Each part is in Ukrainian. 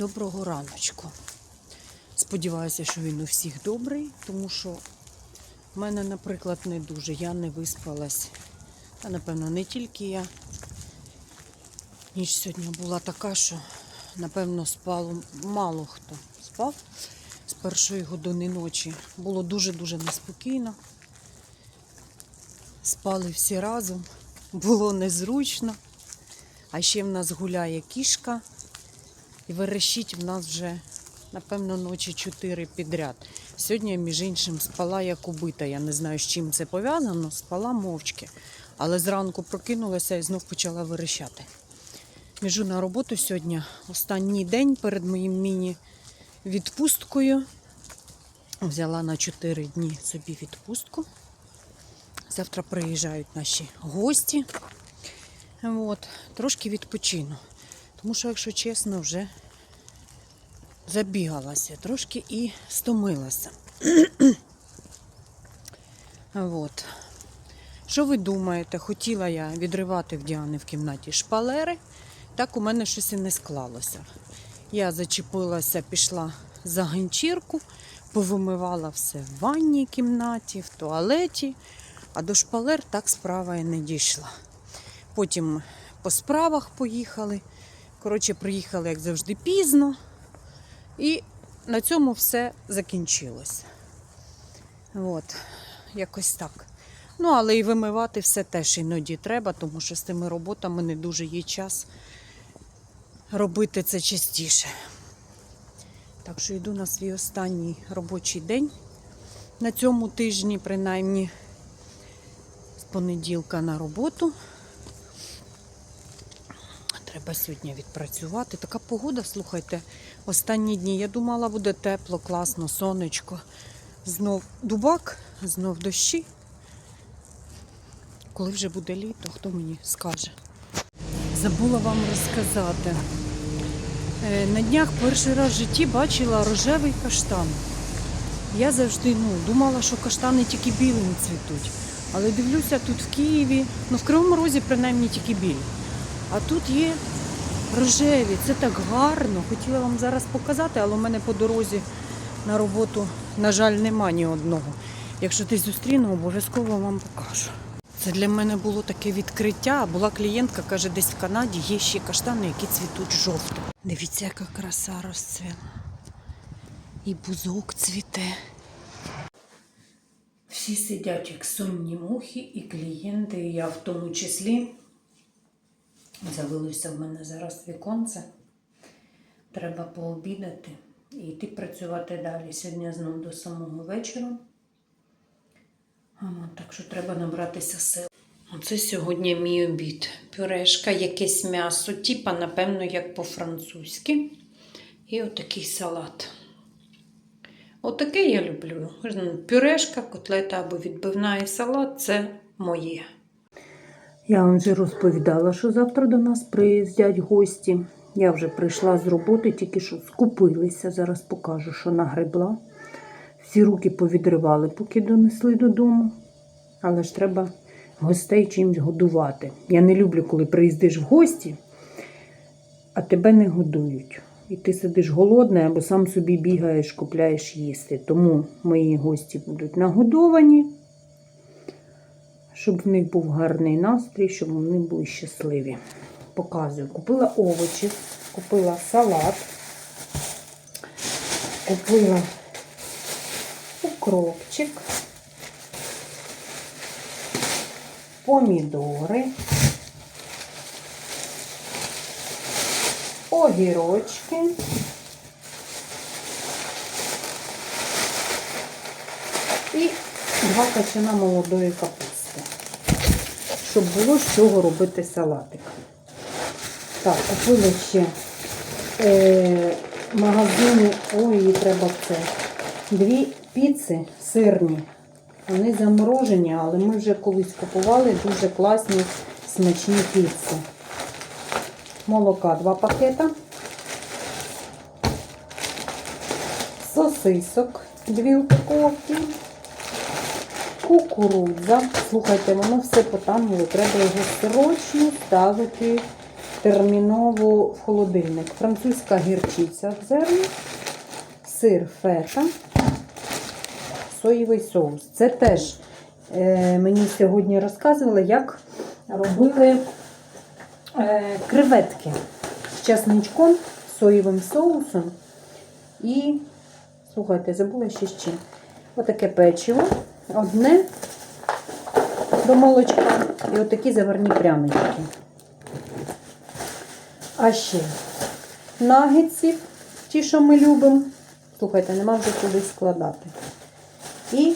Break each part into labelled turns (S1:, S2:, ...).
S1: Доброго раночку. Сподіваюся, що він у всіх добрий, тому що в мене, наприклад, не дуже. Я не виспалась. Та, напевно, не тільки я. Ніч сьогодні була така, що, напевно, спало мало хто спав з першої години ночі. Було дуже-дуже неспокійно. Спали всі разом, було незручно. А ще в нас гуляє кішка. І верещить в нас вже, напевно, ночі чотири підряд. Сьогодні, між іншим, спала як убита. Я не знаю, з чим це пов'язано, спала мовчки. Але зранку прокинулася і знов почала верещати. Біжу на роботу сьогодні. Останній день перед моїм міні-відпусткою. Взяла на 4 дні собі відпустку. Завтра приїжджають наші гості. От, трошки відпочину. Тому що, якщо чесно, вже забігалася, трошки і стомилася. От. Що ви думаєте? Хотіла я відривати в Діани в кімнаті шпалери, так у мене щось і не склалося. Я зачепилася, пішла за ганчірку, повимивала все в ванній кімнаті, в туалеті, а до шпалер так справа і не дійшла. Потім по справах поїхали. Коротше, приїхали, як завжди, пізно. І на цьому все закінчилось. От, якось так. Ну, але і вимивати все теж іноді треба, тому що з тими роботами не дуже є час робити це частіше. Так що йду на свій останній робочий день на цьому тижні, принаймні, з понеділка на роботу. Треба сьогодні відпрацювати. Така погода, слухайте, останні дні. Я думала, буде тепло, класно, сонечко. Знов дубак, знов дощі. Коли вже буде літо, хто мені скаже? Забула вам розказати. Е, На днях перший раз в житті бачила рожевий каштан. Я завжди ну, думала, що каштани тільки білими цвітуть. Але дивлюся тут в Києві, ну в Кривому Розі принаймні тільки білі. А тут є рожеві, це так гарно. Хотіла вам зараз показати, але у мене по дорозі на роботу, на жаль, нема ні одного. Якщо ти зустріну, обов'язково вам покажу. Це для мене було таке відкриття. Була клієнтка, каже, десь в Канаді є ще каштани, які цвітуть жовто. Дивіться, яка краса розцвіла. І бузок цвіте. Всі сидять як сонні мухи, і клієнти, і я в тому числі. Завелося в мене зараз віконце. Треба пообідати і йти працювати далі. Сьогодні знов до самого вечора. Так що треба набратися сил. Оце сьогодні мій обід. Пюрешка, якесь м'ясо, типа, напевно, як по-французьки. І отакий салат. Отаке я люблю. Пюрешка, котлета або відбивна і салат це моє. Я вам вже розповідала, що завтра до нас приїздять гості. Я вже прийшла з роботи, тільки що скупилися. Зараз покажу, що нагребла. Всі руки повідривали, поки донесли додому. Але ж треба гостей чимось годувати. Я не люблю, коли приїздиш в гості, а тебе не годують. І ти сидиш голодний або сам собі бігаєш, купляєш їсти. Тому мої гості будуть нагодовані щоб в них був гарний настрій, щоб вони були щасливі. Показую. Купила овочі, купила салат, купила укропчик, помідори, огірочки. І два качана молодої капусти щоб було з чого робити салатик. Так, купили ще е, магазини, ой, її треба це. Дві піци сирні. Вони заморожені, але ми вже колись купували дуже класні смачні піци. Молока два пакета. Сосисок дві упаковки кукурудза. Слухайте, воно все потануло. Треба його срочно ставити терміново в холодильник. Французька гірчиця в зерні, сир фета, соєвий соус. Це теж е, мені сьогодні розказували, як робили е, креветки з часничком, соєвим соусом і, слухайте, забула ще з чим. Отаке печиво. Одне до молочка і отакі заварні пряники. А ще нагетсів, ті, що ми любимо. Слухайте, нема вже куди складати. І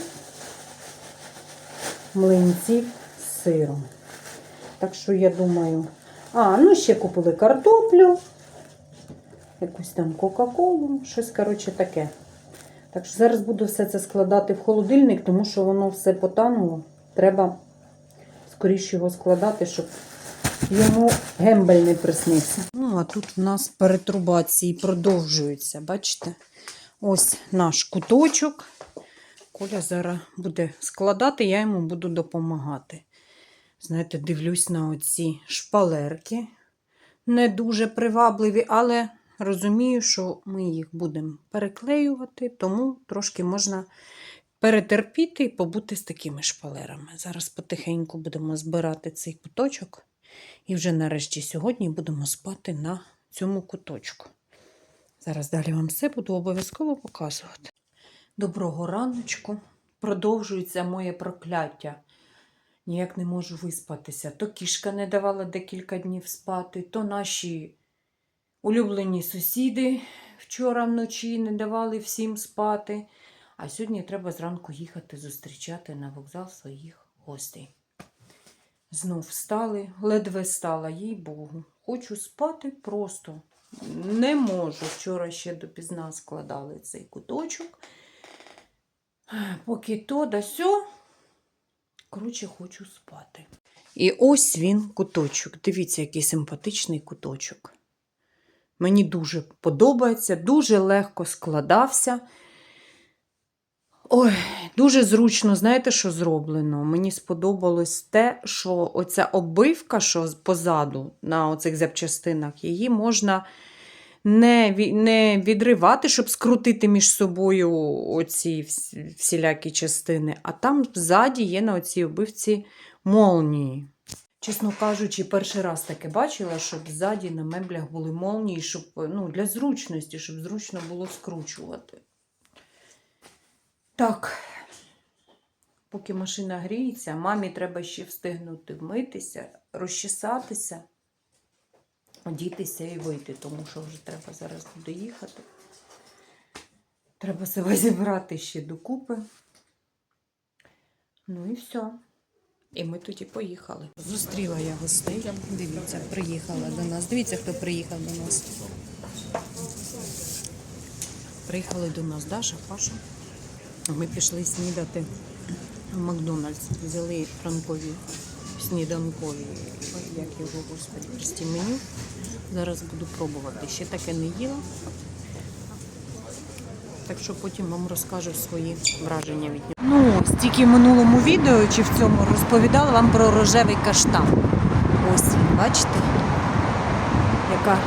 S1: млинців з сиром. Так що я думаю. А, ну ще купили картоплю, якусь там Кока-Колу, щось, коротше, таке. Так що зараз буду все це складати в холодильник, тому що воно все потануло. Треба скоріше його складати, щоб йому гембель не приснився. Ну, а тут в нас перетрубації продовжуються. Бачите? Ось наш куточок. Коля зараз буде складати, я йому буду допомагати. Знаєте, дивлюсь на оці шпалерки. Не дуже привабливі, але розумію, що ми їх будемо переклеювати, тому трошки можна перетерпіти і побути з такими шпалерами. Зараз потихеньку будемо збирати цей куточок. І вже нарешті сьогодні будемо спати на цьому куточку. Зараз далі вам все буду обов'язково показувати. Доброго раночку. Продовжується моє прокляття. Ніяк не можу виспатися. То кішка не давала декілька днів спати, то наші улюблені сусіди вчора вночі не давали всім спати. А сьогодні треба зранку їхати зустрічати на вокзал своїх гостей. Знов встали, ледве встала, їй Богу. Хочу спати просто. Не можу. Вчора ще допізна складали цей куточок. Поки то да сьо, коротше, хочу спати. І ось він куточок. Дивіться, який симпатичний куточок. Мені дуже подобається, дуже легко складався. Ой, дуже зручно, знаєте, що зроблено? Мені сподобалось те, що оця оббивка, що позаду на оцих запчастинах, її можна не, не відривати, щоб скрутити між собою оці всілякі частини. А там ззаді є на оцій оббивці молнії. Чесно кажучи, перший раз таке бачила, щоб ззаді на меблях були молнії, щоб ну, для зручності, щоб зручно було скручувати. Так, поки машина гріється, мамі треба ще встигнути вмитися, розчесатися, одітися і вийти, тому що вже треба зараз буде їхати. Треба себе зібрати ще докупи. Ну і все. І ми тоді поїхали. Зустріла я гостей. Дивіться, приїхала до нас. Дивіться, хто приїхав до нас. Приїхали до нас Даша, Паша. Ми пішли снідати в Макдональдс. Взяли франкові сніданкові, як його, господи, меню. Зараз буду пробувати. Ще таке не їла. Так що потім вам розкажу свої враження від нього. Ну, стільки в минулому відео чи в цьому розповідала вам про рожевий каштан. Ось бачите? Яка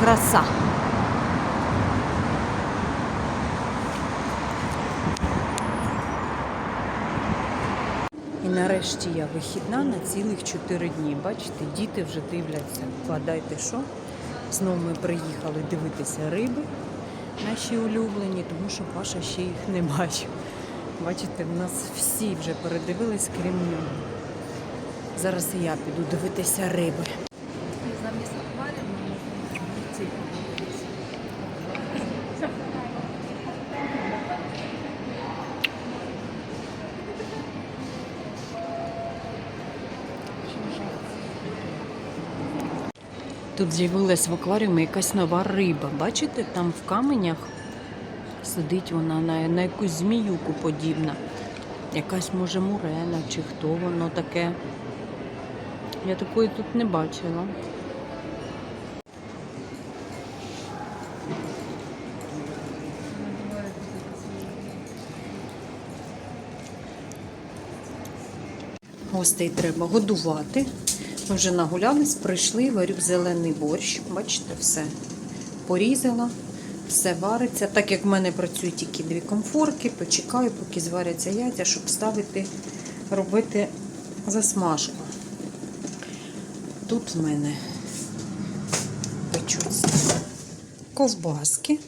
S1: краса. І нарешті я вихідна на цілих 4 дні. Бачите, діти вже дивляться. Вгадайте що? Знову ми приїхали дивитися риби, наші улюблені, тому що Паша ще їх не бачив. Бачите, в нас всі вже передивились, крім нього. Зараз і я піду дивитися риби.
S2: Замість акваріуму можна ці подивитися.
S1: Тут з'явилась в акваріумі якась нова риба. Бачите, там в каменях сидить вона на, на якусь зміюку подібна. Якась може мурена чи хто воно таке. Я такої тут не бачила. Гостей треба годувати. Ми вже нагулялись, прийшли, варю зелений борщ. Бачите, все порізала, все вариться. Так як в мене працюють тільки дві комфорки, почекаю, поки зваряться яйця, щоб ставити, робити засмажку. Тут в мене печуться ковбаски.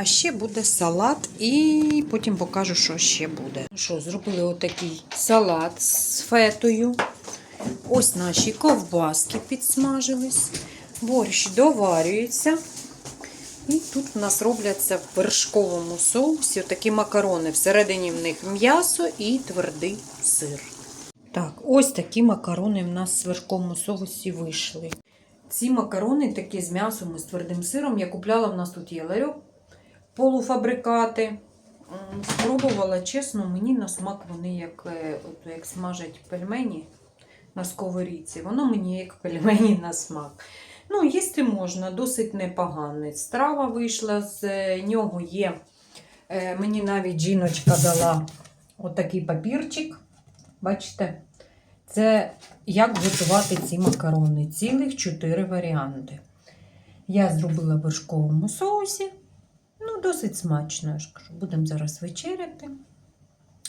S1: А ще буде салат, і потім покажу, що ще буде. Ну Що, зробили отакий салат з фетою. Ось наші ковбаски підсмажились. Борщ доварюється. І тут в нас робляться в вершковому соусі такі макарони. Всередині в них м'ясо і твердий сир. Так, ось такі макарони в нас в вершковому соусі вийшли. Ці макарони такі з м'ясом і з твердим сиром. Я купляла в нас тут є ларьок, полуфабрикати. Спробувала, чесно, мені на смак вони як, е, от, як смажать пельмені на сковорідці. Воно мені як пельмені на смак. Ну, їсти можна, досить непогано. Страва вийшла з е, нього є. е, Мені навіть жіночка дала отакий папірчик. Бачите? Це як готувати ці макарони. Цілих чотири варіанти. Я зробила в вершковому соусі. Ну, досить смачно. Я ж кажу, будемо зараз вечеряти.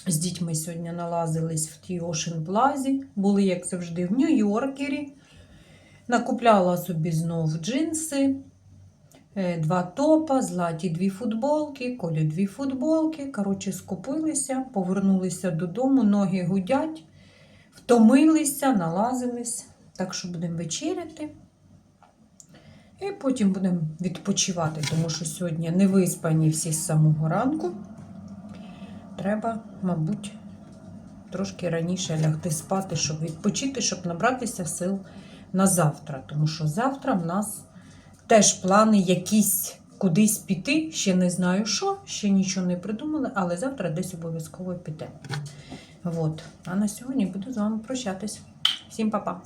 S1: З дітьми сьогодні налазились в тій Ocean Plaza. Були, як завжди, в Нью-Йоркері. Накупляла собі знов джинси, е, два топа, златі дві футболки, колі дві футболки. Коротше, скупилися, повернулися додому, ноги гудять, втомилися, налазились. Так що будемо вечеряти. І потім будемо відпочивати, тому що сьогодні не виспані всі з самого ранку. Треба, мабуть, трошки раніше лягти спати, щоб відпочити, щоб набратися сил на завтра. Тому що завтра в нас теж плани якісь кудись піти. Ще не знаю що, ще нічого не придумали, але завтра десь обов'язково підемо. От. А на сьогодні буду з вами прощатись. Всім па-па!